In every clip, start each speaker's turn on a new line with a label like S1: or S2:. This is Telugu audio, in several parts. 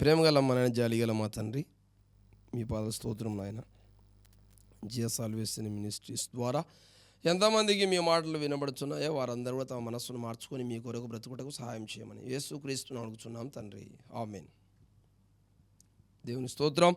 S1: ప్రేమగల మన జాలిగల మా తండ్రి మీ పాద స్తోత్రం నాయన. జిఎస్ ఆల్వేసిన మినిస్ట్రీస్ ద్వారా ఎంతమందికి మీ మాటలు వినబడుతున్నాయో వారందరూ కూడా తమ మనస్సును మార్చుకొని మీ కొరకు బ్రతుకుటకు సహాయం చేయమని యేసు క్రీస్తుని అడుగుతున్నాం తండ్రి. ఆమెన్. దేవుని స్తోత్రం.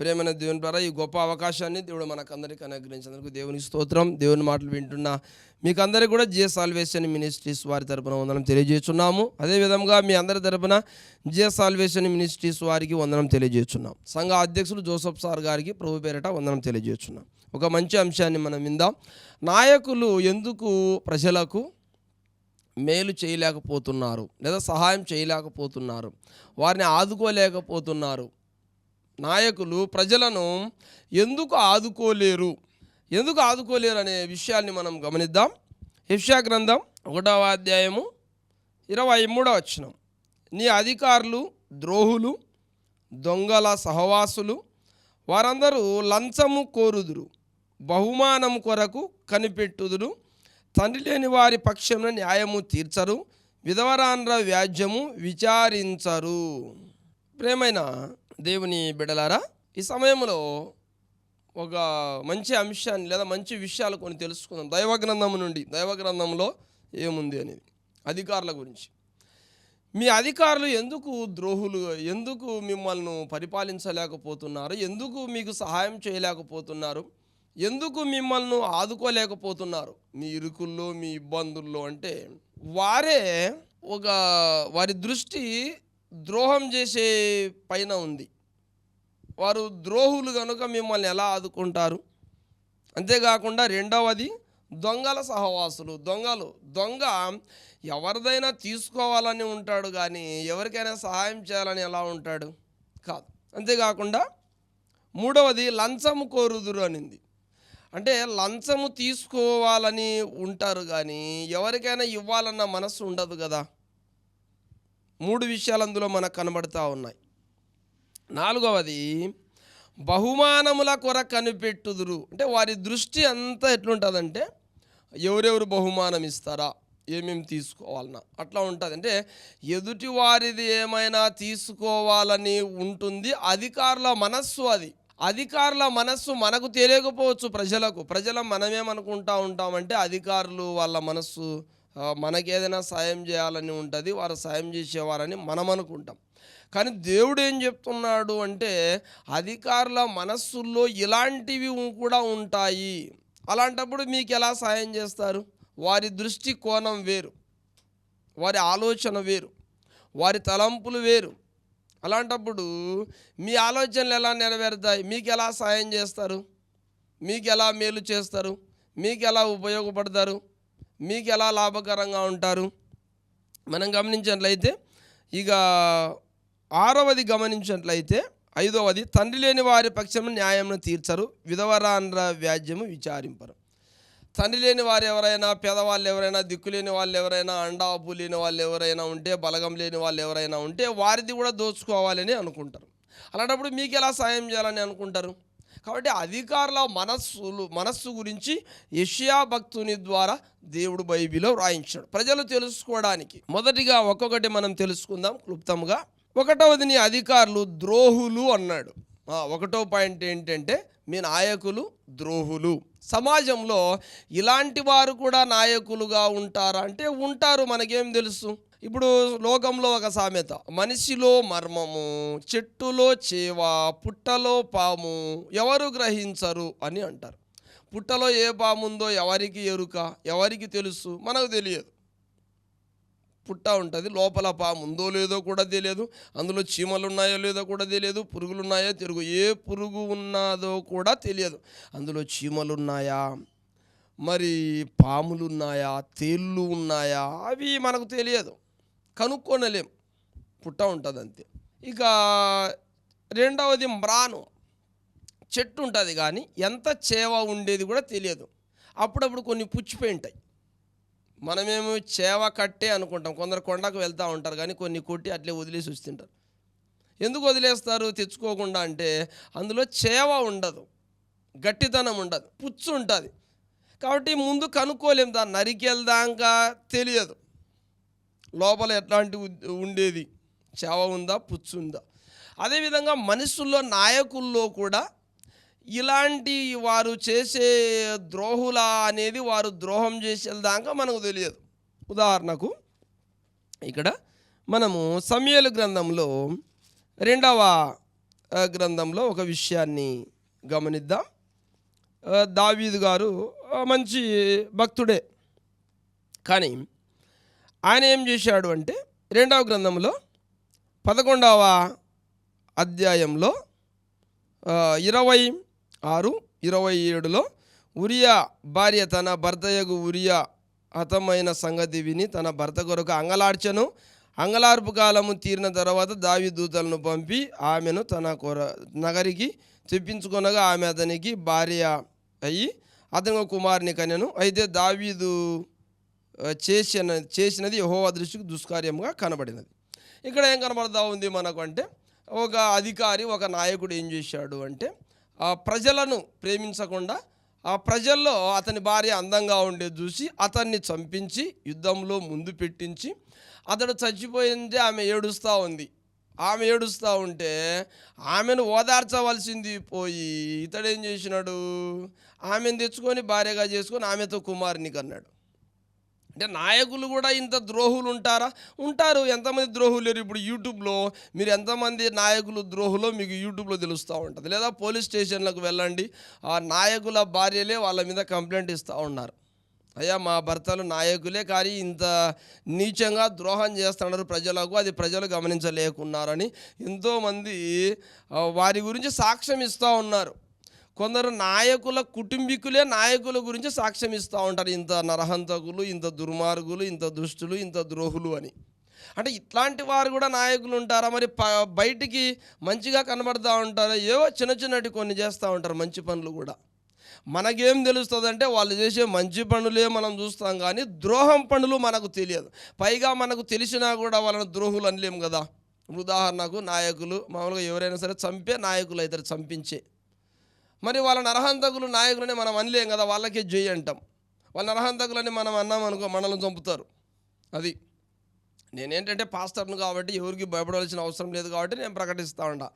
S1: ప్రేమైన దేవుని ద్వారా ఈ గొప్ప అవకాశాన్ని దేవుడు మనకందరికీ అనుగ్రహించినందుకు దేవుని స్తోత్రం. దేవుని మాటలు వింటున్న మీకు అందరికీ కూడా జిఎస్ సాల్వేషన్ మినిస్ట్రీస్ వారి తరపున వందనం తెలియజేస్తున్నాము. అదేవిధంగా మీ అందరి తరపున జిఎస్ సాల్వేషన్ మినిస్ట్రీస్ వారికి వందనం తెలియజేస్తున్నాం. సంఘ అధ్యక్షులు జోసఫ్ సార్ గారికి ప్రభు పేరిట వందనం తెలియజేస్తున్నాం. ఒక మంచి అంశాన్ని మనం విందాం. నాయకులు ఎందుకు ప్రజలకు మేలు చేయలేకపోతున్నారు లేదా సహాయం చేయలేకపోతున్నారు? వారిని ఆదుకోలేకపోతున్నారు? నాయకులు ప్రజలను ఎందుకు ఆదుకోలేరు? ఎందుకు ఆదుకోలేరు అనే విషయాన్ని మనం గమనిద్దాం. హిఫ్షా గ్రంథం ఒకటవ అధ్యాయము ఇరవై మూడవ వచనం. నీ అధికారులు ద్రోహులు దొంగల సహవాసులు వారందరూ లంచము కోరుదురు బహుమానము కొరకు కనిపెట్టుదురు తండ్రి లేని వారి పక్షమున న్యాయము తీర్చరు విధవరాండ్ర వ్యాజ్యము విచారించరు. ప్రేమైన దేవుని బిడలారా ఈ సమయంలో ఒక మంచి అంశాన్ని లేదా మంచి విషయాలు కొన్ని తెలుసుకుందాం. దైవగ్రంథము నుండి దైవగ్రంథంలో ఏముంది అనేది అధికారుల గురించి. మీ అధికారులు ఎందుకు ద్రోహులు ఎందుకు మిమ్మల్ని పరిపాలించలేకపోతున్నారు ఎందుకు మీకు సహాయం చేయలేకపోతున్నారు ఎందుకు మిమ్మల్ని ఆదుకోలేకపోతున్నారు? మీ ఇరుకుల్లో మీ ఇబ్బందుల్లో అంటే వారే ఒక వారి దృష్టి ద్రోహం చేసే పైన ఉంది. వారు ద్రోహులు కనుక మిమ్మల్ని ఎలా ఆదుకుంటారు? అంతేకాకుండా రెండవది దొంగల సహవాసులు. దొంగలు దొంగ ఎవరిదైనా తీసుకోవాలని ఉంటాడు కానీ ఎవరికైనా సహాయం చేయాలని ఎలా ఉంటాడు? కాదు. అంతేకాకుండా మూడవది లంచము కోరుదురు అనింది. అంటే లంచము తీసుకోవాలని ఉంటారు కానీ ఎవరికైనా ఇవ్వాలన్న మనస్సు ఉండదు కదా. మూడు విషయాలు అందులో మనకు కనబడతా ఉన్నాయి. నాలుగవది బహుమానముల కొర కనిపెట్టుదురు. అంటే వారి దృష్టి అంతా ఎట్లుంటుందంటే ఎవరెవరు బహుమానం ఇస్తారా ఏమేమి తీసుకోవాలన్నా. అట్లా ఉంటుంది. అంటే ఎదుటి వారిది ఏమైనా తీసుకోవాలని ఉంటుంది. అధికారుల మనస్సు అది. అధికారుల మనస్సు మనకు తెలియకపోవచ్చు ప్రజలకు. ప్రజల మనమేమనుకుంటా ఉంటామంటే అధికారులు వాళ్ళ మనస్సు మనకి మనకేదైనా సాయం చేయాలని ఉంటుంది వారు సాయం చేసేవారని మనం అనుకుంటాం. కానీ దేవుడు ఏం చెప్తున్నాడు అంటే అధికారుల మనస్సుల్లో ఇలాంటివి కూడా ఉంటాయి. అలాంటప్పుడు మీకు ఎలా సాయం చేస్తారు? వారి దృష్టి కోణం వేరు వారి ఆలోచన వేరు వారి తలంపులు వేరు. అలాంటప్పుడు మీ ఆలోచనలు ఎలా నెరవేరుతాయి? మీకు ఎలా సాయం చేస్తారు? మీకు ఎలా మేలు చేస్తారు? మీకు ఎలా ఉపయోగపడతారు? మీకు ఎలా లాభకరంగా ఉంటారు? మనం గమనించినట్లయితే ఇక ఆరవది గమనించినట్లయితే ఐదవది తండ్రి లేని వారి పక్షము న్యాయమును తీర్చరు విధవరాండ్ర వ్యాజ్యము విచారింపరు. తండ్రి లేని వారు ఎవరైనా పేదవాళ్ళు ఎవరైనా దిక్కు లేని వాళ్ళు ఎవరైనా అండాపు లేని వాళ్ళు ఎవరైనా ఉంటే బలగం లేని వాళ్ళు ఎవరైనా ఉంటే వారిది కూడా దోచుకోవాలని అనుకుంటారు. అలాంటప్పుడు మీకు ఎలా సాయం చేయాలని అనుకుంటారు? కాబట్టి అధికారుల మనస్సులు మనస్సు గురించి యషియా భక్తుని ద్వారా దేవుడు బైబిలో వ్రాయించాడు. ప్రజలు తెలుసుకోవడానికి. మొదటిగా ఒక్కొక్కటి మనం తెలుసుకుందాం క్లుప్తంగా. ఒకటవది నీ అధికారులు ద్రోహులు అన్నాడు. ఒకటో పాయింట్ ఏంటంటే మీ నాయకులు ద్రోహులు. సమాజంలో ఇలాంటి వారు కూడా నాయకులుగా ఉంటారా? అంటే ఉంటారు మనకేం తెలుసు? ఇప్పుడు లోకంలో ఒక సామెత. మనిషిలో మర్మము చెట్టులో చేవ పుట్టలో పాము ఎవరు గ్రహించరు అని అంటారు. పుట్టలో ఏ పాము ఉందో ఎవరికి ఎరుక ఎవరికి తెలుసు? మనకు తెలియదు. పుట్ట ఉంటుంది లోపల పాము ఉందో లేదో కూడా తెలియదు. అందులో చీమలు ఉన్నాయో లేదో కూడా తెలియదు పురుగులు ఉన్నాయో తిరుగు ఏ పురుగు ఉన్నదో కూడా తెలియదు. అందులో చీమలు ఉన్నాయా మరి పాములు ఉన్నాయా తేళ్ళు ఉన్నాయా? అవి మనకు తెలియదు. కనుక్కొనలేం. పుట్ట ఉంటుంది అంతే ఇక రెండవది మ్రాను. చెట్టు ఉంటుంది కానీ ఎంత చేవ ఉండేది కూడా తెలియదు. అప్పుడప్పుడు కొన్ని పుచ్చిపోయి ఉంటాయి. మనమేమో చేవ కట్టే అనుకుంటాం. కొందరు కొండకు వెళ్తూ ఉంటారు కానీ కొన్ని కొట్టి అట్లే వదిలేసి వస్తుంటారు. ఎందుకు వదిలేస్తారు? తెచ్చుకోకుండా అంటే అందులో చేవ ఉండదు. గట్టితనం ఉండదు. పుచ్చు ఉంటుంది. కాబట్టి ముందు కనుక్కోలేం. దాన్ని నరికెళ్దాకా తెలియదు. లోపల ఎట్లాంటి ఉండేది? చేవ ఉందా? పుచ్చు ఉందా? అదేవిధంగా మనుషుల్లో నాయకుల్లో కూడా ఇలాంటి వారు చేసే ద్రోహుల అనేది వారు ద్రోహం చేసేదాకా మనకు తెలియదు. ఉదాహరణకు ఇక్కడ మనము సమయలు గ్రంథంలో రెండవ గ్రంథంలో ఒక విషయాన్ని గమనిద్దాం. దావీదు గారు మంచి భక్తుడే. కానీ ఆయన ఏం చేశాడు అంటే రెండవ గ్రంథంలో పదకొండవ అధ్యాయంలో ఇరవై ఆరు ఇరవై ఏడులో ఉరియా భార్య తన భర్తయగు ఉరియా హతమైన సంగతి విని తన భర్త కొరకు అంగలార్చను. అంగలార్పు కాలము తీరిన తర్వాత దావి దూతలను పంపి ఆమెను తన కొర నగరికి తెప్పించుకొనగా ఆమె అతనికి భార్య అయ్యి అతను కుమారుని కన్యను అయితే దావీదు చేసిన చేసినది యెహోవా దృష్టికి దుష్కార్యంగా కనబడినది. ఇక్కడ ఏం కనబడతా ఉంది మనకు అంటే ఒక అధికారి ఒక నాయకుడు ఏం చేశాడు అంటే ఆ ప్రజలను ప్రేమించకుండా ఆ ప్రజల్లో అతని భార్య అందంగా ఉండే చూసి అతన్ని చంపించి యుద్ధంలో ముందు పెట్టించి అతడు చచ్చిపోయిందే ఆమె ఏడుస్తూ ఉంది. ఆమె ఏడుస్తూ ఉంటే ఆమెను ఓదార్చవలసింది పోయి ఇతడు ఏం చేసినాడు? ఆమెను తెచ్చుకొని భార్యగా చేసుకొని ఆమెతో కుమారుని కన్నాడు అంటే నాయకులు కూడా ఇంత ద్రోహులు ఉంటారా. ఉంటారు ఎంతమంది ద్రోహులు లేరు ఇప్పుడు యూట్యూబ్లో? మీరు ఎంతమంది నాయకులు ద్రోహులో మీకు యూట్యూబ్లో తెలుస్తూ ఉంటుంది. లేదా పోలీస్ స్టేషన్లకు వెళ్ళండి. ఆ నాయకుల భార్యలే వాళ్ళ మీద కంప్లైంట్ ఇస్తూ ఉన్నారు. అయ్యా మా భర్తలు నాయకులే కానీ ఇంత నీచంగా ద్రోహం చేస్తున్నారు ప్రజలకు. అది ప్రజలు గమనించలేకున్నారని ఎంతోమంది వారి గురించి సాక్ష్యం ఇస్తూ ఉన్నారు. కొందరు నాయకుల కుటుంబీకులే నాయకుల గురించి సాక్ష్యం ఇస్తూ ఉంటారు. ఇంత నరహంతకులు ఇంత దుర్మార్గులు ఇంత దుష్టులు ఇంత ద్రోహులు అని. అంటే ఇట్లాంటి వారు కూడా నాయకులు ఉంటారా? మరి ప బయటికి మంచిగా కనబడతా ఉంటారా? ఏవో చిన్న చిన్నటి కొన్ని చేస్తూ ఉంటారు మంచి పనులు కూడా. మనకేం తెలుస్తుంది అంటే వాళ్ళు చేసే మంచి పనులే మనం చూస్తాం కానీ ద్రోహం పనులు మనకు తెలియదు. పైగా మనకు తెలిసినా కూడా వాళ్ళని ద్రోహులు అనలేము కదా? ఉదాహరణకు నాయకులు మామూలుగా ఎవరైనా సరే చంపే నాయకులు అవుతారు చంపించే. మరి వాళ్ళ నరహంతకులు నాయకులని మనం అనలేం కదా వాళ్ళకే జై అంటాం. వాళ్ళ నరహంతకులని మనం అన్నాం అనుకో మనల్ని చంపుతారు. అది. నేనేంటంటే పాస్టర్ను కాబట్టి ఎవరికి భయపడవలసిన అవసరం లేదు కాబట్టి నేను ప్రకటిస్తూ ఉంటా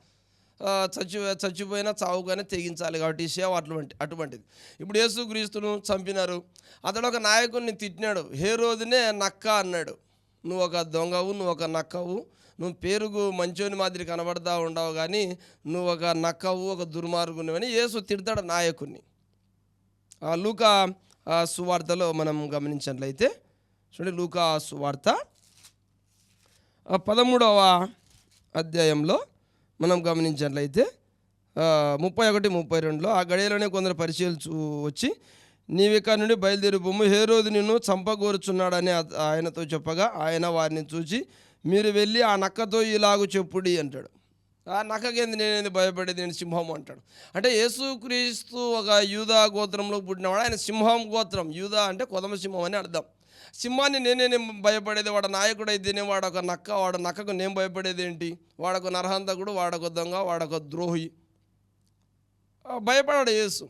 S1: ఆ, చచ్చి చచ్చిపోయినా చావుగానే తెగించాలి కాబట్టి ఈ సేవ అటువంటి అటువంటిది. ఇప్పుడు యేసుక్రీస్తును చంపినారు. అతడు ఒక నాయకుడిని తిట్టినాడు. హే రోజునే నక్క అన్నాడు. నువ్వు ఒక దొంగవు నువ్వు ఒక నక్కవు. నువ్వు పేరుకు మంచోని మాదిరి కనబడతా ఉండవు కానీ నువ్వు ఒక నక్కవు ఒక దుర్మార్గునివని యేసు తిడతాడు నాయకుడిని ఆ లూకా సువార్తలో మనం గమనించినట్లయితే చూడండి లూకా సువార్త. పదమూడవ అధ్యాయంలో మనం గమనించినట్లయితే ముప్పై ఒకటి ముప్పై రెండులో ఆ గడియలోనే కొందరు పరిశీలించు వచ్చి నీవిక నుండి బయలుదేరి బొమ్మ హే రోజు నిన్ను చంపగోరుచున్నాడని ఆయనతో చెప్పగా ఆయన వారిని చూసి మీరు వెళ్ళి ఆ నక్కతో ఇలాగు చెప్పుడి అంటాడు. ఆ నక్కకేంది? నేనేది భయపడేది? నేను సింహం అంటాడు. అంటే యేసుక్రీస్తు ఒక యూదా గోత్రంలో పుట్టినవాడు. ఆయన సింహం గోత్రం. యూదా అంటే కొదమ సింహం అని అర్థం. సింహాన్ని నేనే భయపడేది? వాడు నాయకుడు అయితేనే వాడు ఒక నక్క. వాడు నక్కకు నేను భయపడేది ఏంటి? వాడొక నరహంతకుడు వాడొక దొంగ వాడొక ద్రోహి. భయపడాడు యేసు.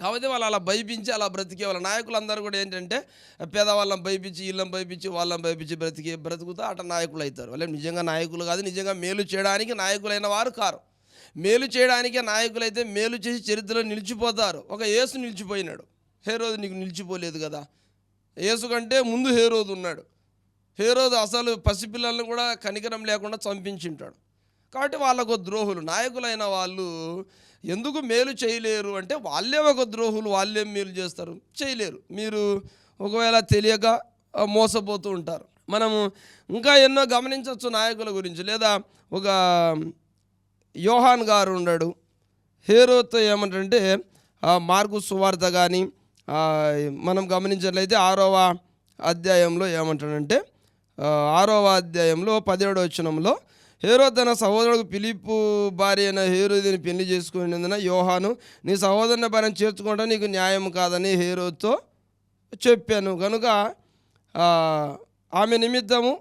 S1: కాబట్టి వాళ్ళు అలా భయపించి అలా బ్రతికే వాళ్ళ నాయకులందరూ కూడా ఏంటంటే పేదవాళ్ళని భయపించి వీళ్ళని భయపించి వాళ్ళని భయపించి బ్రతికే బ్రతుకుతూ అట నాయకులు అవుతారు. వాళ్ళు నిజంగా నాయకులు కాదు నిజంగా మేలు చేయడానికి నాయకులైన వారు కారు. మేలు చేయడానికే నాయకులైతే మేలు చేసి చరిత్రలో నిలిచిపోతారు. ఒక యేసు నిలిచిపోయినాడు. హేరోజు నీకు నిలిచిపోలేదు కదా. యేసు కంటే ముందు హేరోజు ఉన్నాడు. హేరోజు అసలు పసిపిల్లలను కూడా కనికరం లేకుండా చంపించింటాడు. కాబట్టి వాళ్ళకు ద్రోహులు. నాయకులైన వాళ్ళు ఎందుకు మేలు చేయలేరు? అంటే వాళ్ళే ఒక ద్రోహులు వాళ్ళేం మేలు చేస్తారు. చేయలేరు. మీరు ఒకవేళ తెలియక మోసపోతూ ఉంటారు. మనము ఇంకా ఎన్నో గమనించవచ్చు నాయకుల గురించి. లేదా ఒక యోహాన్ గారు ఉన్నాడు. హేరోతో ఏమంటే మార్గు సువార్త కానీ మనం గమనించినట్లయితే ఆరవ అధ్యాయంలో ఏమంటాడంటే ఆరవ అధ్యాయంలో పదిహేడవ వచనంలో హేరో తన సహోదరుడు పిలిపు భార్య అయిన హేరోదిని పెళ్ళి చేసుకునేందున యోహాను నీ సహోదరుని భార్యను చేర్చుకోవడం నీకు న్యాయం కాదని హేరోతో చెప్పాను. కనుక ఆమె నిమిత్తము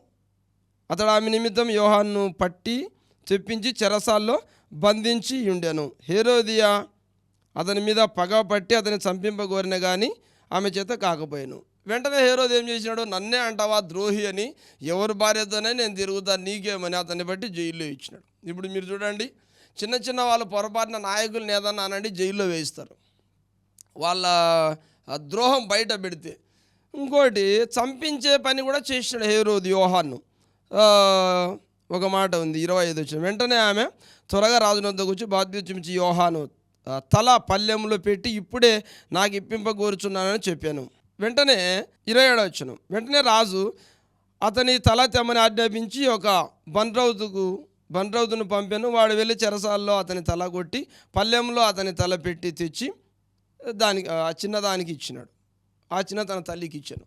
S1: అతడు ఆమె నిమిత్తం యోహాన్ను పట్టి చెప్పించి చెరసాల్లో బంధించి ఉండెను. హేరోదియా అతని మీద పగ పట్టి అతని చంపింపగోరిన కానీ ఆమె చేత కాకపోయాను. వెంటనే హేరోద్ ఏం చేసినాడు? నన్నే అంటావా ద్రోహి అని ఎవరి భార్యతోనే నేను తిరుగుతాను నీకేమని అతన్ని బట్టి జైల్లో ఇచ్చినాడు. ఇప్పుడు మీరు చూడండి చిన్న చిన్న వాళ్ళు పొరపాటున నాయకులు ఏదన్నా అనండి జైల్లో వేయిస్తారు. వాళ్ళ ద్రోహం బయట పెడితే. ఇంకోటి చంపించే పని కూడా చేసినాడు హేరోది యోహాన్ను ఒక మాట ఉంది ఇరవై ఐదు వచ్చిన వెంటనే ఆమె త్వరగా రాజున వద్దకు వచ్చి బాధ్యత యోహాను తల పల్లెంలో పెట్టి ఇప్పుడే నాకు ఇప్పింపగోరుచున్నానని చెప్పాను. వెంటనే ఇరవై ఏడో వచ్చిన వెంటనే రాజు అతని తల తెమ్మని ఆజ్ఞాపించి ఒక బండ్రౌతుకు బండ్రౌతును పంపాను. వాడు వెళ్ళి చెరసాల్లో అతని తల కొట్టి పల్లెంలో అతని తల పెట్టి తెచ్చి దానికి ఆ చిన్నదానికి ఇచ్చినాడు. ఆ చిన్న తన తల్లికి ఇచ్చాను.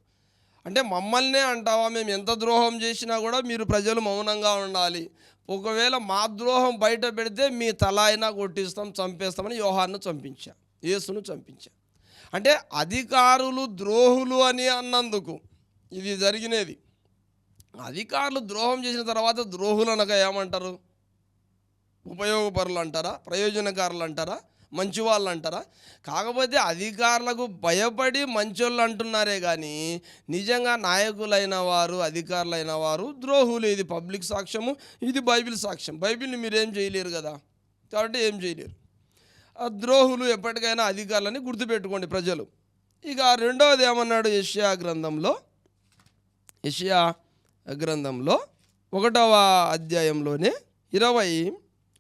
S1: అంటే మమ్మల్నే అంటావా? మేము ఎంత ద్రోహం చేసినా కూడా మీరు ప్రజలు మౌనంగా ఉండాలి. ఒకవేళ మా ద్రోహం బయట పెడితే మీ తల అయినా కొట్టిస్తాం చంపేస్తామని యోహాన్ని చంపించా యేసును చంపించా. అంటే అధికారులు ద్రోహులు అని అన్నందుకు ఇది జరిగినది. అధికారులు ద్రోహం చేసిన తర్వాత ద్రోహులు అనగా ఏమంటారు? ఉపయోగపరులు అంటారా ప్రయోజనకారులు అంటారా మంచి వాళ్ళు అంటారా కాకపోతే అధికారులకు భయపడి మంచోళ్ళు అంటున్నారే కానీ నిజంగా నాయకులైన వారు అధికారులైన వారు ద్రోహులు. ఇది పబ్లిక్ సాక్ష్యము ఇది బైబిల్ సాక్ష్యం. బైబిల్ని మీరు ఏం చేయలేరు కదా? కాబట్టి ఏం చేయలేరు. ద్రోహులు ఎప్పటికైనా అధికారులని గుర్తుపెట్టుకోండి ప్రజలు. ఇక రెండవది ఏమన్నాడు యష్యా గ్రంథంలో? యషియా గ్రంథంలో ఒకటవ అధ్యాయంలోనే ఇరవై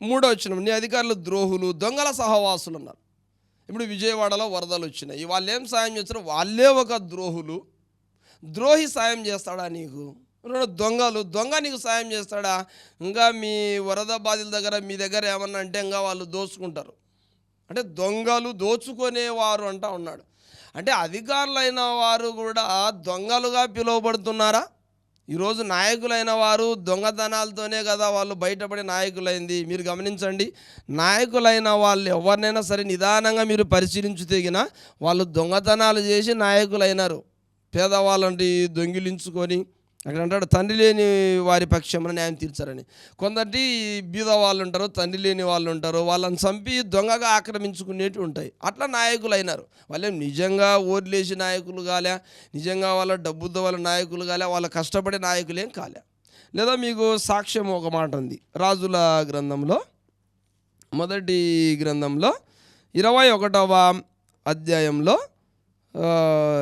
S1: మూడో వచ్చిన నీ అధికారులు ద్రోహులు దొంగల సహవాసులు ఉన్నారు ఇప్పుడు విజయవాడలో వరదలు వచ్చినాయి. వాళ్ళు ఏం సాయం చేస్తారు? వాళ్ళే ఒక ద్రోహులు. ద్రోహి సాయం చేస్తాడా నీకు? రెండు దొంగలు. దొంగ నీకు సాయం చేస్తాడా? ఇంకా మీ వరద బాధితుల దగ్గర మీ దగ్గర ఏమన్నా అంటే ఇంకా వాళ్ళు దోచుకుంటారు. అంటే దొంగలు దోచుకునేవారు అంటా ఉన్నాడు. అంటే అధికారులైన వారు కూడా దొంగలుగా పిలువబడుతున్నారా? ఈరోజు నాయకులైన వారు దొంగతనాలతోనే కదా వాళ్ళు బయటపడే నాయకులైంది. మీరు గమనించండి నాయకులైన వాళ్ళు ఎవరినైనా సరే నిదానంగా మీరు పరిశీలించి తెగిన వాళ్ళు దొంగతనాలు చేసి నాయకులైనారు. పేదవాళ్ళంటి దొంగిలించుకొని అక్కడ అంటాడు తండ్రి లేని వారి పక్షమున న్యాయం తీర్చారని. కొందరి బీద వాళ్ళు ఉంటారు తండ్రి లేని వాళ్ళు ఉంటారు వాళ్ళని చంపి దొంగగా ఆక్రమించుకునేవి ఉంటాయి. అట్లా నాయకులు అయినారు వాళ్ళేం నిజంగా ఓట్లేసి నాయకులు కాలే నిజంగా వాళ్ళ డబ్బుతో వాళ్ళ నాయకులు కాలే వాళ్ళ కష్టపడే నాయకులేం కాలే. లేదా మీకు సాక్ష్యం ఒక మాట ఉంది. రాజుల గ్రంథంలో మొదటి గ్రంథంలో ఇరవై ఒకటవ అధ్యాయంలో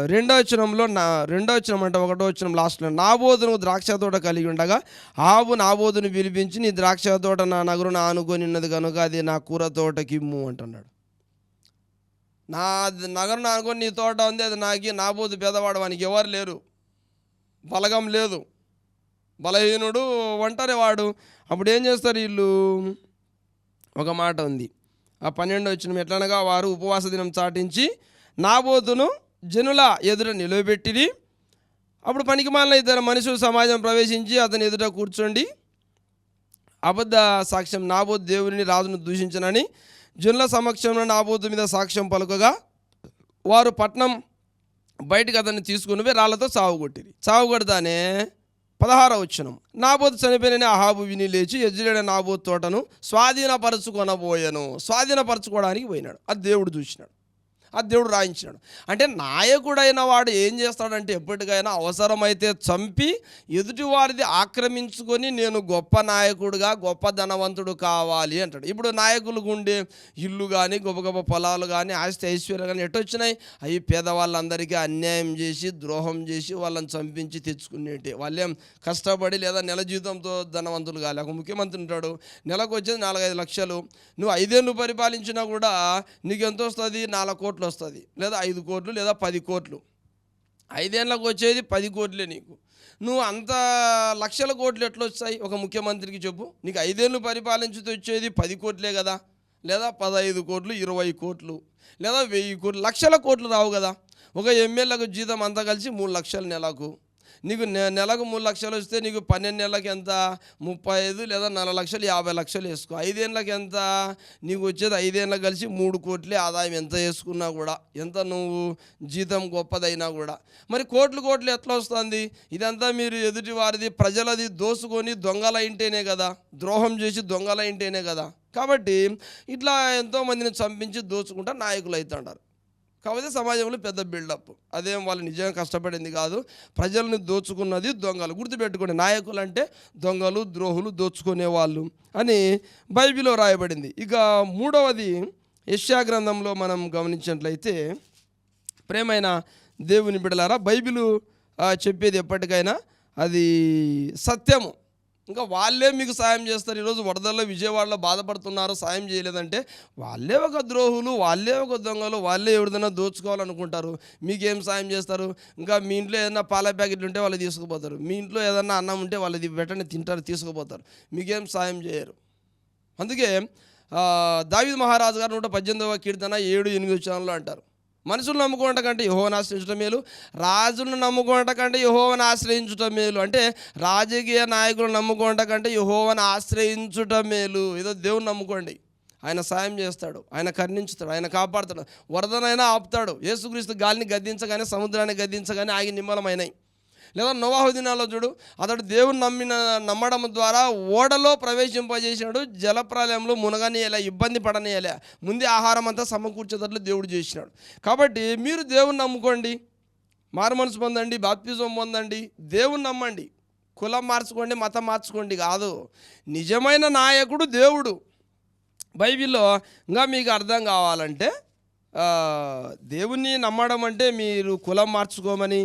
S1: రెండో వచనంలో నా రెండో వచనం అంటే ఒకటో వచనం లాస్ట్లో నాబోధును ద్రాక్ష తోట కలిగి ఉండగా ఆవు నాబోధును పిలిపించి నీ ద్రాక్ష తోట నా నగరును ఆనుకొని ఉన్నది కనుక అది నా కూర తోటకి ఇమ్ము అంటున్నాడు. నా నగరం ఆనుకొని నీ తోట ఉంది అది నాకి నాబోధు పేదవాడు వానికి ఎవరు లేరు. బలగం లేదు. బలహీనుడు ఒంటరి వాడు. అప్పుడు ఏం చేస్తారు వీళ్ళు? ఒక మాట ఉంది. ఆ పన్నెండు వచ్చిన ఎట్లనగా వారు ఉపవాస దినం చాటించి నాబోతును జనుల ఎదుట నిలవబెట్టిరి. అప్పుడు పనికి మాలిన ఇద్దరు మనుషులు సమాజం ప్రవేశించి అతని ఎదుట కూర్చోండి. అబద్ధ సాక్ష్యం నాబోతు దేవుని రాజును దూషించనని జనుల సమక్షంలో నాబోతు మీద సాక్ష్యం పలుకగా వారు పట్నం బయటకు అతన్ని తీసుకుని పోయి రాళ్ళతో సావు కొట్టిరి. సావు కొడతానే పదహారవ నాబోతు చనిపోయిన అహాబు విని లేచి ఎజ్జులేడ నాబోతు తోటను స్వాధీనపరచుకొనబోయాను. స్వాధీనపరచుకోవడానికి పోయినాడు. అది దేవుడు చూసినాడు. అది దేవుడు రాయించాడు అంటే నాయకుడైన వాడు ఏం చేస్తాడంటే ఎప్పటికైనా అవసరమైతే చంపి ఎదుటివారిది ఆక్రమించుకొని నేను గొప్ప నాయకుడుగా గొప్ప ధనవంతుడు కావాలి అంటాడు. ఇప్పుడు నాయకులకు ఉండే ఇల్లు కానీ గొప్ప గొప్ప పొలాలు కానీ ఆస్తి ఐశ్వర్యాలు కానీ ఎట్టొచ్చినాయి అవి పేదవాళ్ళందరికీ అన్యాయం చేసి ద్రోహం చేసి వాళ్ళని చంపించి తెచ్చుకునేటి. వాళ్ళేం కష్టపడి లేదా నెల జీతంతో ధనవంతులు కాలే. ఒక ముఖ్యమంత్రి ఉంటాడు. నెలకు వచ్చేది నాలుగైదు లక్షలు. నువ్వు ఐదేళ్ళు పరిపాలించినా కూడా నీకు ఎంత వస్తుంది? నాలుగు కోట్లు కోట్లు వస్తుంది లేదా ఐదు కోట్లు లేదా పది కోట్లు. ఐదేళ్ళకు వచ్చేది పది కోట్లే నీకు. నువ్వు అంత లక్షల కోట్లు ఎట్లా వస్తాయి ఒక ముఖ్యమంత్రికి చెప్పు. నీకు ఐదేళ్ళు పరిపాలించుతూ వచ్చేది పది కోట్లే కదా. లేదా పదహైదు కోట్లు ఇరవై కోట్లు లేదా వెయ్యి కోట్లు లక్షల కోట్లు రావు కదా. ఒక ఎమ్మెల్యేలకు జీతం అంతా కలిసి మూడు లక్షల నెలకు. నీకు నె- నెలకు మూడు లక్షలు వస్తే నీకు పన్నెండు నెలలకు ఎంత? ముప్పై ఐదు లేదా నలభై లక్షలు యాభై లక్షలు వేసుకో. ఐదేళ్ళకి ఎంత? నీకు వచ్చేది ఐదేళ్ళకి కలిసి మూడు కోట్లే ఆదాయం. ఎంత వేసుకున్నా కూడా ఎంత నువ్వు జీతం గొప్పదైనా కూడా. మరి కోట్లు కోట్లు ఎట్లా వస్తుంది? ఇదంతా మీరు ఎదుటి వారిది ప్రజలది దోసుకొని దొంగల ఇంటేనే కదా. ద్రోహం చేసి దొంగల ఇంటేనే కదా. కాబట్టి ఇట్లా ఎంతోమందిని చంపించి దోచుకుంటా నాయకులు అవుతుంటారు కాకపోతే సమాజంలో పెద్ద బిల్డప్. అదేం వాళ్ళు నిజంగా కష్టపడింది కాదు. ప్రజల్ని దోచుకున్నది దొంగలు. గుర్తుపెట్టుకోండి నాయకులు అంటే దొంగలు ద్రోహులు దోచుకునే వాళ్ళు అని బైబిల్లో రాయబడింది. ఇక మూడవది యష్యా గ్రంథంలో మనం గమనించినట్లయితే ప్రేమైన దేవుని బిడలారా బైబిలు చెప్పేది ఎప్పటికైనా అది సత్యము. ఇంకా వాళ్ళే మీకు సాయం చేస్తారు. ఈరోజు వరదల్లో విజయవాడలో బాధపడుతున్నారు సాయం చేయలేదంటే వాళ్ళే ఒక ద్రోహులు వాళ్ళే ఒక దొంగలు వాళ్ళే ఎవరిదైనా దోచుకోవాలనుకుంటారు. మీకేం సాయం చేస్తారు? ఇంకా మీ ఇంట్లో ఏదైనా పాల ప్యాకెట్లు ఉంటే వాళ్ళు తీసుకుపోతారు. మీ ఇంట్లో ఏదైనా అన్నం ఉంటే వాళ్ళది వెంటనే తింటారు తీసుకుపోతారు. మీకేం సాయం చేయరు. అందుకే దావిద్ మహారాజు గారు నూట పద్దెనిమిదవ కీర్తన ఏడు ఎనిమిది వచ్చాలలో అంటారు. మనుషులు నమ్ముకోవటం కంటే యహోవను ఆశ్రయించడం మేలు రాజులను నమ్ముకోవటం కంటే యహోవను ఆశ్రయించటం మేలు. అంటే రాజకీయ నాయకులను నమ్ముకోవటం కంటే యహోవను ఆశ్రయించుట మేలు. ఏదో దేవుని నమ్ముకోండి. ఆయన సాయం చేస్తాడు ఆయన కర్ణించుతాడు ఆయన కాపాడుతాడు వరదనైనా ఆపుతాడు. యేసుక్రీస్తు గాలిని గద్దించగానే సముద్రాన్ని గద్దించగానే ఆగి నిమ్మలమైనాయి లేదా నోవాహు దినాల్లో చూడు అతడు దేవుని నమ్మిన నమ్మడం ద్వారా ఓడలో ప్రవేశింపజేసినాడు జలప్రాలయంలో మునగనీయలే ఇబ్బంది పడనీయలే. ముందే ఆహారం అంతా సమకూర్చేటట్లు దేవుడు చేసినాడు. కాబట్టి మీరు దేవుని నమ్ముకోండి మారు మనసు పొందండి బాప్తిజం పొందండి దేవుని నమ్మండి. కులం మార్చుకోండి మతం మార్చుకోండి కాదు. నిజమైన నాయకుడు దేవుడు. బైబిల్లో ఇంకా మీకు అర్థం కావాలంటే దేవుణ్ణి నమ్మడం అంటే మీరు కులం మార్చుకోమని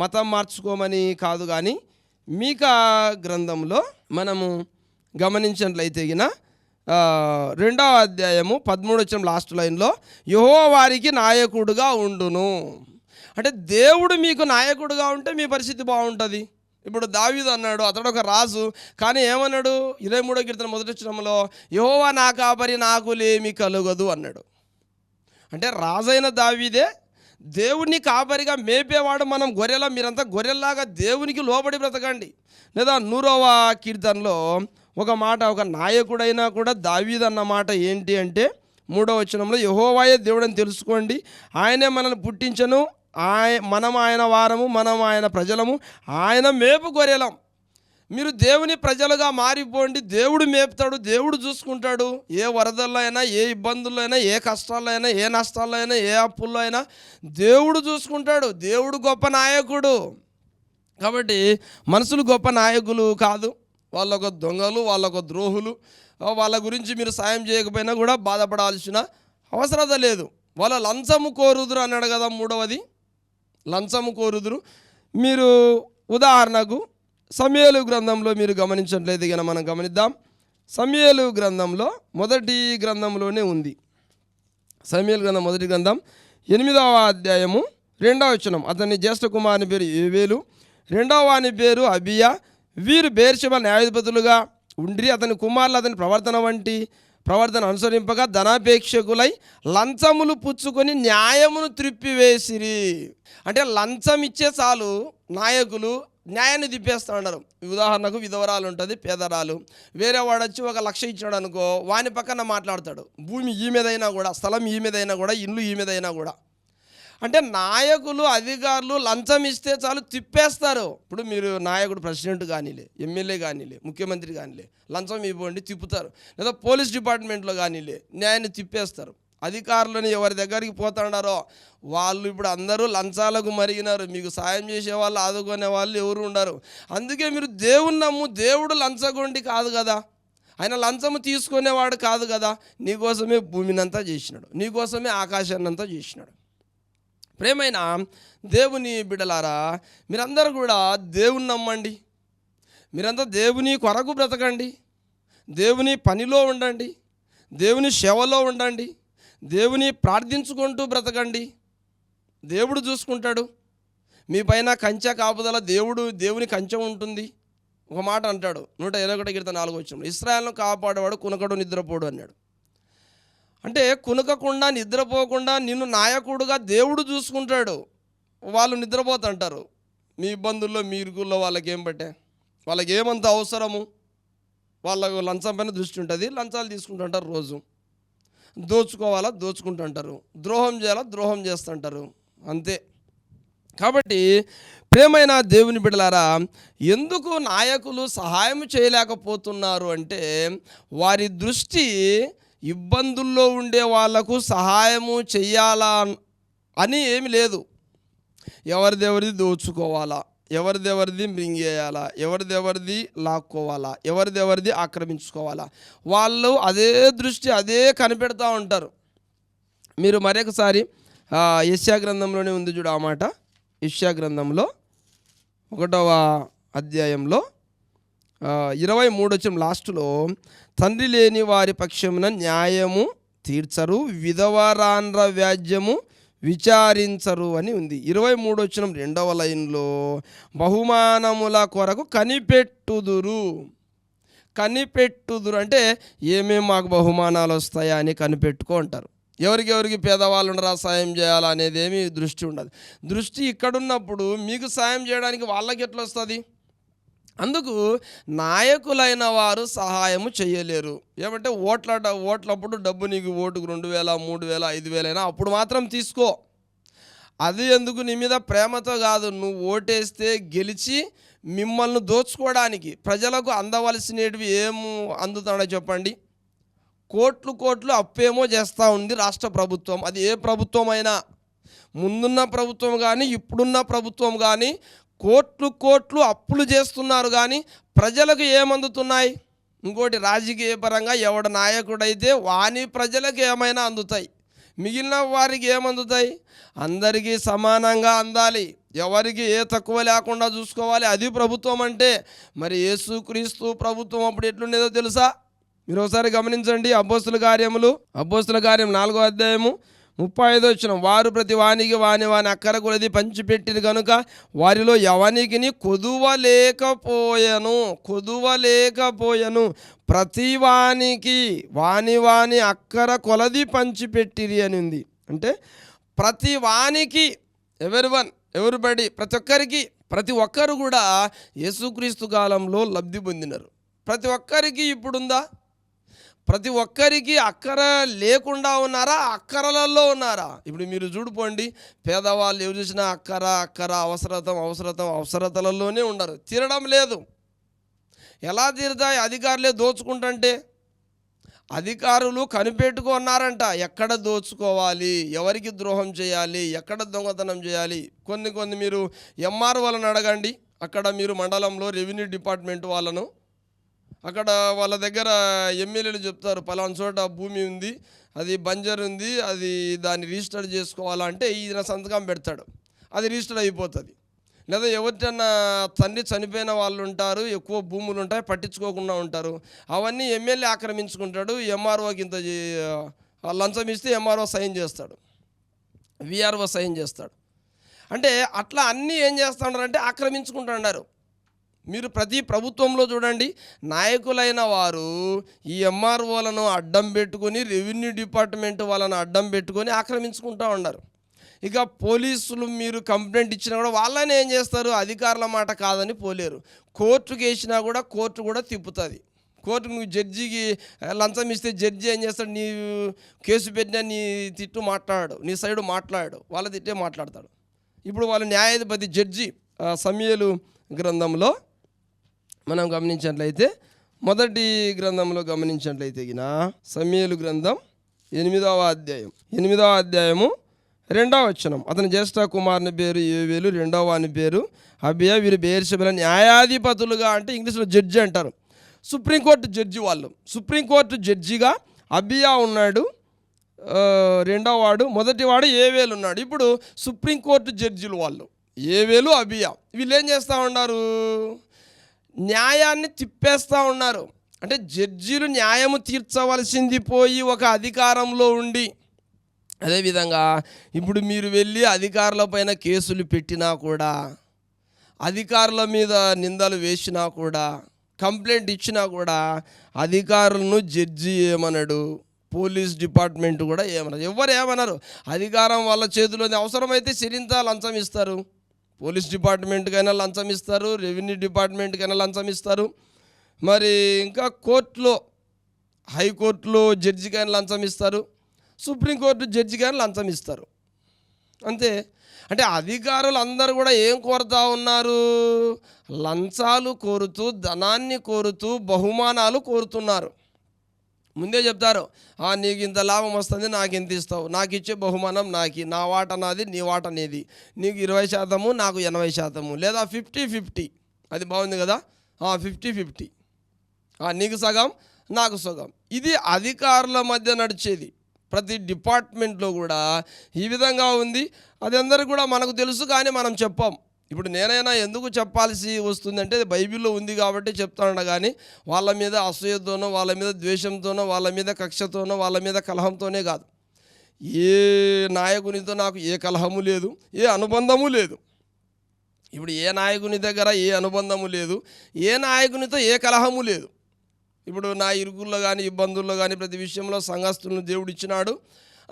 S1: మతం మార్చుకోమని కాదు కానీ మీకా గ్రంథంలో మనము గమనించినట్లయితే గిన రెండవ అధ్యాయము పదమూడు వచ్చిన లాస్ట్ లైన్లో యహో వారికి నాయకుడుగా ఉండును. అంటే దేవుడు మీకు నాయకుడుగా ఉంటే మీ పరిస్థితి బాగుంటుంది. ఇప్పుడు దావీదు అన్నాడు అతడు ఒక రాజు కానీ ఏమన్నాడు? ఇరవై మూడో కీర్తన మొదటి చిత్రంలో యహోవా నా కాపరి నాకు లేమి కలుగదు అన్నాడు. అంటే రాజైన దావీదే దేవుని కాపరిగా మేపేవాడు మనం గొర్రెల మీరంతా గొర్రెల్లాగా దేవునికి లోబడి బ్రతకండి. లేదా నూరవ కీర్తనలో ఒక మాట ఒక నాయకుడైనా కూడా దావీద్ అన్న మాట ఏంటి అంటే మూడో వచనంలో యహోవాయే దేవుడని తెలుసుకోండి. ఆయనే మనల్ని పుట్టించను. ఆయ మనం ఆయన వారము మనం ఆయన ప్రజలము. ఆయన మేపు గొర్రెలం. మీరు దేవుని ప్రజలుగా మారిపోండి. దేవుడు మేపుతాడు దేవుడు చూసుకుంటాడు. ఏ వరదల్లో అయినా ఏ ఇబ్బందుల్లో అయినా ఏ కష్టాల్లో అయినా ఏ నష్టాల్లో అయినా ఏ అప్పుల్లో అయినా దేవుడు చూసుకుంటాడు. దేవుడు గొప్ప నాయకుడు. కాబట్టి మనుషులు గొప్ప నాయకులు కాదు. వాళ్ళొక దొంగలు వాళ్ళొక ద్రోహులు. వాళ్ళ గురించి మీరు సాయం చేయకపోయినా కూడా బాధపడాల్సిన అవసరత లేదు. వాళ్ళ లంచము కోరుదురు అన్నాడు కదా మూడవది. లంచము కోరుదురు. మీరు ఉదాహరణకు సమయలు గ్రంథంలో మీరు గమనించట్లేదు కనుక మనం గమనిద్దాం. సమయలు గ్రంథంలో మొదటి గ్రంథంలోనే ఉంది. సమయలు గ్రంథం మొదటి గ్రంథం ఎనిమిదవ అధ్యాయము రెండవ వచనం. అతని జ్యేష్ఠ కుమారుని పేరు ఏవేలు రెండవ వాని పేరు అబియా. వీరు బేర్షబ న్యాయాధిపతులుగా ఉండి అతని కుమారులు అతని ప్రవర్తన వంటి ప్రవర్తన అనుసరింపగా ధనాపేక్షకులై లంచములు పుచ్చుకొని న్యాయమును త్రిప్పివేసిరి. అంటే లంచం ఇచ్చే చాలు నాయకులు న్యాయాన్ని తిప్పేస్తా ఉన్నారు ఉదాహరణకు విధవరాలు ఉంటుంది పేదరాలు. వేరే వాడు వచ్చి ఒక లక్ష ఇచ్చాడు అనుకో వాని పక్కన మాట్లాడతాడు. భూమి ఈ మీదైనా కూడా స్థలం ఈ మీదైనా కూడా ఇల్లు ఈ మీదైనా కూడా. అంటే నాయకులు అధికారులు లంచం ఇస్తే చాలు తిప్పేస్తారు. ఇప్పుడు మీరు నాయకుడు ప్రెసిడెంట్ కానీలే ఎమ్మెల్యే కానీలే ముఖ్యమంత్రి కానీలే లంచం ఇవ్వండి తిప్పుతారు. లేదా పోలీస్ డిపార్ట్మెంట్లో కానీలే న్యాయాన్ని తిప్పేస్తారు. అధికారులను ఎవరి దగ్గరికి పోతాడారో వాళ్ళు ఇప్పుడు అందరూ లంచాలకు మరిగినారు. మీకు సాయం చేసే వాళ్ళు ఆదుకునే వాళ్ళు ఎవరు ఉండరు. అందుకే మీరు దేవుని నమ్ము దేవుడు లంచగొండి కాదు కదా. ఆయన లంచము తీసుకునేవాడు కాదు కదా. నీకోసమే భూమినంతా చేసినాడు. నీకోసమే ఆకాశాన్ని అంతా చేసినాడు. ప్రేమైన దేవుని బిడలారా మీరందరూ కూడా దేవుని నమ్మండి. మీరంతా దేవుని కొరకు బ్రతకండి. దేవుని పనిలో ఉండండి. దేవుని సేవలో ఉండండి. దేవుని ప్రార్థించుకుంటూ బ్రతకండి. దేవుడు చూసుకుంటాడు. మీ పైన కంచె కాపుదల దేవుడు దేవుని కంచె ఉంటుంది. ఒక మాట అంటాడు. నూట ఇరవై ఒకటి కీర్తన నాలుగు వచ్చిన ఇస్రాయల్ను కాపాడేవాడు కునకడు నిద్రపోడు అన్నాడు. అంటే కునకకుండా నిద్రపోకుండా నిన్ను నాయకుడుగా దేవుడు చూసుకుంటాడు. వాళ్ళు నిద్రపోతుంటారు. మీ ఇబ్బందుల్లో మీ ఇరుకుల్లో వాళ్ళకి ఏం పట్టే? వాళ్ళకి ఏమంత అవసరము? వాళ్ళకు లంచం పైన దృష్టి ఉంటుంది. లంచాలు తీసుకుంటుంటారు రోజు. దోచుకోవాలా దోచుకుంటుంటారు. ద్రోహం చేయాలా ద్రోహం చేస్తుంటారు. అంతే. కాబట్టి ప్రేమైన దేవుని బిడలారా ఎందుకు నాయకులు సహాయం చేయలేకపోతున్నారు అంటే వారి దృష్టి ఇబ్బందుల్లో ఉండే వాళ్ళకు సహాయము చెయ్యాలా అని ఏమి లేదు. ఎవరిదెవరిది దోచుకోవాలా? ఎవరిదెవరిది మింగేయాలా? ఎవరిదెవరిది లాక్కోవాలా? ఎవరిదెవరిది ఆక్రమించుకోవాలా? వాళ్ళు అదే దృష్టి అదే కనిపెడతా ఉంటారు. మీరు మరొకసారి ఆ, గ్రంథంలోనే ఉంది చూడు ఆ మాట. యెషయా గ్రంథంలో ఒకటవ అధ్యాయంలో ఇరవై మూడు వచ్చిన లాస్ట్లో తండ్రి లేని వారి పక్షమున న్యాయము తీర్చరు విధవరాన్ర వ్యాజ్యము విచారించరు అని ఉంది. ఇరవై మూడు వచ్చిన రెండవ లైన్లో బహుమానముల కొరకు కనిపెట్టుదురు. కనిపెట్టుదురు అంటే ఏమేమి మాకు బహుమానాలు వస్తాయా అని కనిపెట్టుకో అంటారు. ఎవరికి ఎవరికి పేదవాళ్ళు ఉండరా సాయం చేయాలా అనేది ఏమీ దృష్టి ఉండదు. దృష్టి ఇక్కడున్నప్పుడు మీకు సాయం చేయడానికి వాళ్ళకి ఎట్లా వస్తుంది అందుకు నాయకులైన వారు సహాయము చేయలేరు. ఏమంటే ఓట్ల ఓట్లప్పుడు డబ్బు నీకు ఓటుకు రెండు వేల మూడు వేల ఐదు వేలైనా అప్పుడు మాత్రం తీసుకో. అది ఎందుకు నీ మీద ప్రేమతో కాదు నువ్వు ఓటేస్తే గెలిచి మిమ్మల్ని దోచుకోవడానికి ప్రజలకు అందవలసినవి ఏము అందుతాడో చెప్పండి. కోట్లు కోట్లు అప్పేమో చేస్తూ ఉంది రాష్ట్ర ప్రభుత్వం. అది ఏ ప్రభుత్వం అయినా ముందున్న ప్రభుత్వం కానీ ఇప్పుడున్న ప్రభుత్వం కానీ కోట్లు కోట్లు అప్పులు చేస్తున్నారు కానీ ప్రజలకు ఏమందుతున్నాయి? ఇంకోటి రాజకీయ పరంగా ఎవడ నాయకుడైతే వాని ప్రజలకు ఏమైనా అందుతాయి. మిగిలిన వారికి ఏమందుతాయి? అందరికీ సమానంగా అందాలి. ఎవరికి ఏ తక్కువ లేకుండా చూసుకోవాలి? అది ప్రభుత్వం అంటే. మరి యేసుక్రీస్తు ప్రభుత్వం అప్పుడు ఎట్లుండేదో తెలుసా? మీరు ఒకసారి గమనించండి అబ్బోస్తుల కార్యములు. అబ్బోస్తుల కార్యం నాలుగో అధ్యాయము ముప్పై ఐదో వచ్చిన వారు ప్రతి వానికి వాని వాని అక్కర కొలది పంచిపెట్టిన కనుక వారిలో ఎవనికిని కొదువ లేకపోయెను ప్రతి వానికి వాని వాని అక్కర కొలది పంచిపెట్టిరి అని ఉంది అంటే ప్రతి వానికి ఎవరివన్ ఎవరు ప్రతి ఒక్కరికి ప్రతి ఒక్కరు కూడా యేసుక్రీస్తు కాలంలో లబ్ధి పొందినారు. ప్రతి ఒక్కరికి ఇప్పుడుందా? ప్రతి ఒక్కరికి అక్కర లేకుండా ఉన్నారా? అక్కరలలో ఉన్నారా? ఇప్పుడు మీరు చూడుకోండి పేదవాళ్ళు ఎవరు చూసినా అక్కర అక్కర అవసరతం అవసరతం అవసరతలలోనే ఉండరు. తీరడం లేదు. ఎలా తీరుతాయి? అధికారులే దోచుకుంటుంటే. అధికారులు కనిపెట్టుకున్నారంట. ఎక్కడ దోచుకోవాలి? ఎవరికి ద్రోహం చేయాలి? ఎక్కడ దొంగతనం చేయాలి? కొన్ని కొన్ని మీరు ఎంఆర్ వాళ్ళని అడగండి. అక్కడ మీరు మండలంలో రెవెన్యూ డిపార్ట్మెంట్ వాళ్ళను అక్కడ వాళ్ళ దగ్గర ఎమ్మెల్యేలు చెప్తారు పలానా చోట భూమి ఉంది అది బంజర్ ఉంది అది దాన్ని రిజిస్టర్ చేసుకోవాలంటే ఈయన సంతకం పెడతాడు. అది రిజిస్టర్ అయిపోతుంది. లేదా ఎవరికన్నా తండ్రి చనిపోయిన వాళ్ళు ఉంటారు ఎక్కువ భూములు ఉంటాయి పట్టించుకోకుండా ఉంటారు. అవన్నీ ఎమ్మెల్యే ఆక్రమించుకుంటాడు ఎంఆర్ఓకి ఇంత లంచం ఇస్తే ఎంఆర్ఓ సైన్ చేస్తాడు. విఆర్ఓ సైన్ చేస్తాడు. అంటే అట్లా అన్నీ ఏం చేస్తున్నారంటే ఆక్రమించుకుంటున్నారు మీరు ప్రతి ప్రభుత్వంలో చూడండి నాయకులైన వారు ఈ ఎంఆర్ఓలను అడ్డం పెట్టుకొని రెవెన్యూ డిపార్ట్మెంట్ వాళ్ళను అడ్డం పెట్టుకొని ఆక్రమించుకుంటూ ఉన్నారు. ఇక పోలీసులు మీరు కంప్లైంట్ ఇచ్చినా కూడా వాళ్ళని ఏం చేస్తారు? అధికారుల మాట కాదని పోలేరు. కోర్టుకి వేసినా కూడా కోర్టు కూడా తిప్పుతుంది. కోర్టుకు నువ్వు జడ్జికి లంచం ఇస్తే జడ్జి ఏం చేస్తాడు? నీ కేసు పెట్టినా నీ తిట్టు మాట్లాడాడు నీ సైడు మాట్లాడాడు వాళ్ళ తిట్టే మాట్లాడతాడు. ఇప్పుడు వాళ్ళ న్యాయాధిపతి జడ్జి సమీయలు గ్రంథంలో మనం గమనించినట్లయితే మొదటి గ్రంథంలో గమనించినట్లయితే గిన సమయలు గ్రంథం ఎనిమిదవ అధ్యాయం. ఎనిమిదవ అధ్యాయము రెండవ వచనం. అతని జ్యేష్ఠ కుమారుని పేరు ఏవేలు రెండవ వాని పేరు అభియ వీరు బేర్షబల న్యాయాధిపతులుగా అంటే ఇంగ్లీష్లో జడ్జి అంటారు. సుప్రీంకోర్టు జడ్జి వాళ్ళు. సుప్రీంకోర్టు జడ్జిగా అబియా ఉన్నాడు. రెండవ వాడు మొదటివాడు ఏవేలు ఉన్నాడు. ఇప్పుడు సుప్రీంకోర్టు జడ్జిలు వాళ్ళు. ఏవేలు అబియా. వీళ్ళు ఏం చేస్తూ ఉన్నారు? న్యాయాన్ని తిప్పేస్తూ ఉన్నారు. అంటే జడ్జీలు న్యాయము తీర్చవలసింది పోయి ఒక అధికారంలో ఉండి అదేవిధంగా ఇప్పుడు మీరు వెళ్ళి అధికారుల పైన కేసులు పెట్టినా కూడా అధికారుల మీద నిందలు వేసినా కూడా కంప్లైంట్ ఇచ్చినా కూడా అధికారులను జడ్జి ఏమనడు పోలీస్ డిపార్ట్మెంట్ కూడా ఏమన్నారు ఎవరు ఏమన్నారు అధికారం వాళ్ళ చేతిలోని అవసరమైతే సిరింత లంచం ఇస్తారు. పోలీస్ డిపార్ట్మెంట్కైనా లంచం ఇస్తారు రెవెన్యూ డిపార్ట్మెంట్కైనా లంచం ఇస్తారు. మరి ఇంకా కోర్టులో హైకోర్టులో జడ్జికైనా లంచం ఇస్తారు సుప్రీంకోర్టు జడ్జికైనా లంచం ఇస్తారు. అంతే. అంటే అధికారులు అందరూ కూడా ఏం కోరుతా ఉన్నారు? లంచాలు కోరుతూ ధనాన్ని కోరుతూ బహుమానాలు కోరుతున్నారు. ముందే చెప్తారు నీకు ఇంత లాభం వస్తుంది నాకు ఇంత ఇస్తావు. నాకు ఇచ్చే బహుమానం నాకి. నా వాట నాది నీ వాట నీది. నీకు ఇరవై శాతము నాకు ఎనభై శాతము. లేదా ఫిఫ్టీ ఫిఫ్టీ అది బాగుంది కదా? ఫిఫ్టీ ఫిఫ్టీ నీకు సగం నాకు సగం. ఇది అధికారుల మధ్య నడిచేది. ప్రతి డిపార్ట్మెంట్లో కూడా ఈ విధంగా ఉంది. అది అందరికీ కూడా మనకు తెలుసు కానీ మనం చెప్పాం. ఇప్పుడు నేనైనా ఎందుకు చెప్పాల్సి వస్తుందంటే బైబిల్లో ఉంది కాబట్టి చెప్తాను కానీ వాళ్ళ మీద అసూయతోనో వాళ్ళ మీద ద్వేషంతోనో వాళ్ళ మీద కక్షతోనో వాళ్ళ మీద కలహంతోనే కాదు. ఏ నాయకునితో నాకు ఏ కలహము లేదు ఏ అనుబంధము లేదు. ఇప్పుడు ఏ నాయకుని దగ్గర ఏ అనుబంధము లేదు ఏ నాయకునితో ఏ కలహము లేదు. ఇప్పుడు నా ఇరుకుల్లో కానీ ఇబ్బందుల్లో కానీ ప్రతి విషయంలో సంఘస్థులను దేవుడు ఇచ్చినాడు.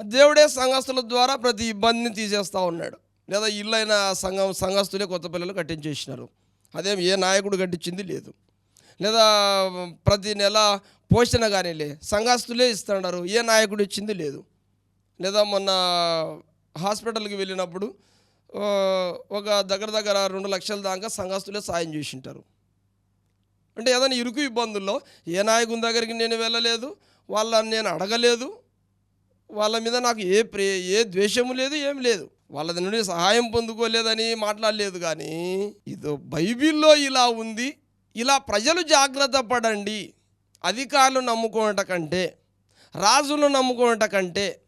S1: దేవుడే సంఘస్థుల ద్వారా ప్రతి ఇబ్బందిని తీసేస్తూ ఉన్నాడు. లేదా ఇల్లైన సంఘం సంఘస్థులే కొత్త పిల్లలు కట్టించేసినారు. అదేం ఏ నాయకుడు కట్టించింది లేదు. లేదా ప్రతి నెల పోషణ కానీ లే సంఘస్థులే ఇస్తున్నారు ఏ నాయకుడు ఇచ్చింది లేదు. లేదా మొన్న హాస్పిటల్కి వెళ్ళినప్పుడు ఒక దగ్గర దగ్గర రెండు లక్షల దాకా సంఘస్థులే సాయం చేసింటారు. అంటే ఏదైనా ఇరుకు ఇబ్బందుల్లో ఏ నాయకుని దగ్గరికి నేను వెళ్ళలేదు వాళ్ళని నేను అడగలేదు వాళ్ళ మీద నాకు ఏ ప్రే ఏ ద్వేషము లేదు ఏం లేదు. వాళ్ళ నుండి సహాయం పొందుకోలేదని మాట్లాడలేదు కానీ ఇదో బైబిల్లో ఇలా ఉంది. ఇలా ప్రజలు జాగ్రత్త పడండి. అధికారులు నమ్ముకోవట కంటే రాజులు నమ్ముకోవట కంటే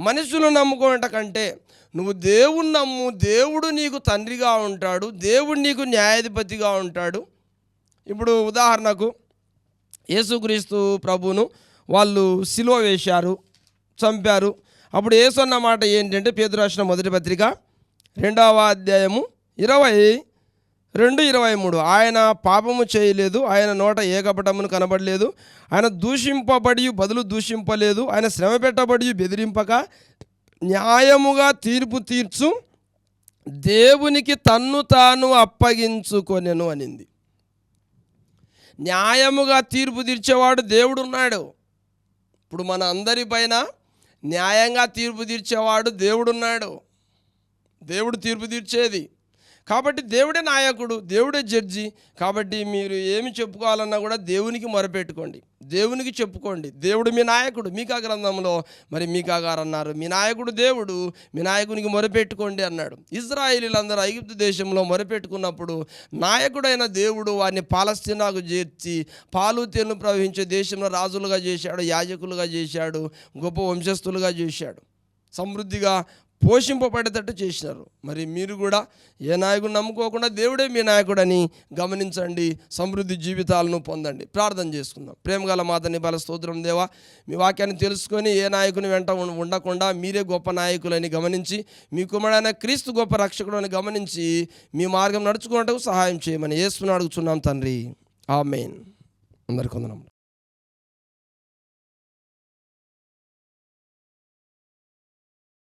S1: మనుషులు నమ్ముకోవట కంటే నువ్వు దేవుడు నమ్ము దేవుడు నీకు తండ్రిగా ఉంటాడు దేవుడు నీకు న్యాయాధిపతిగా ఉంటాడు. ఇప్పుడు ఉదాహరణకు యేసుక్రీస్తు ప్రభును వాళ్ళు సిలువ వేశారు చంపారు. అప్పుడు ఏసన్న మాట ఏంటంటే పేదరు రాసిన మొదటి పత్రిక రెండవ అధ్యాయము ఇరవై రెండు ఇరవై మూడు. ఆయన పాపము చేయలేదు ఆయన నోట ఏ కపటమును కనబడలేదు ఆయన దూషింపబడి బదులు దూషింపలేదు ఆయన శ్రమ పెట్టబడి బెదిరింపక న్యాయముగా తీర్పు తీర్చు దేవునికి తన్ను తాను అప్పగించుకొనెను అనింది. న్యాయముగా తీర్పు తీర్చేవాడు దేవుడు ఉన్నాడు ఇప్పుడు మన అందరి పైన న్యాయంగా తీర్పు తీర్చేవాడు దేవుడున్నాడు. దేవుడు తీర్పు తీర్చేది. కాబట్టి దేవుడే నాయకుడు దేవుడే జడ్జి. కాబట్టి మీరు ఏమి చెప్పుకోవాలన్నా కూడా దేవునికి మొరపెట్టుకోండి. దేవునికి చెప్పుకోండి. దేవుడు మీ నాయకుడు. మీకా గ్రంథంలో మరి మీకా గారు అన్నారు మీ నాయకుడు దేవుడు మీ నాయకునికి మొరపెట్టుకోండి అన్నాడు. ఇజ్రాయిలీలందరూ ఐగుప్తు దేశంలో మొరపెట్టుకున్నప్పుడు నాయకుడైన దేవుడు వారిని పాలస్తీనాకు చేర్చి పాలు తేను ప్రవహించే దేశంలో రాజులుగా చేశాడు యాజకులుగా చేశాడు గొప్ప వంశస్థులుగా చేశాడు. సమృద్ధిగా పోషింపబడేటట్టు చేసినారు. మరి మీరు కూడా ఏ నాయకుడు నమ్ముకోకుండా దేవుడే మీ నాయకుడని గమనించండి సమృద్ధి జీవితాలను పొందండి. ప్రార్థన చేసుకుందాం. ప్రేమగల మాతని బల స్తోత్రం దేవా మీ వాక్యాన్ని తెలుసుకొని ఏ నాయకుని వెంట ఉండకుండా మీరే గొప్ప నాయకులని గమనించి మీ కుమారుడైన క్రీస్తు గొప్ప రక్షకుడు అని గమనించి మీ మార్గం నడుచుకున్నట్టుకు సహాయం చేయమని యేసుని అడుగుతున్నాం తండ్రి. మెయిన్ అందరికొందనం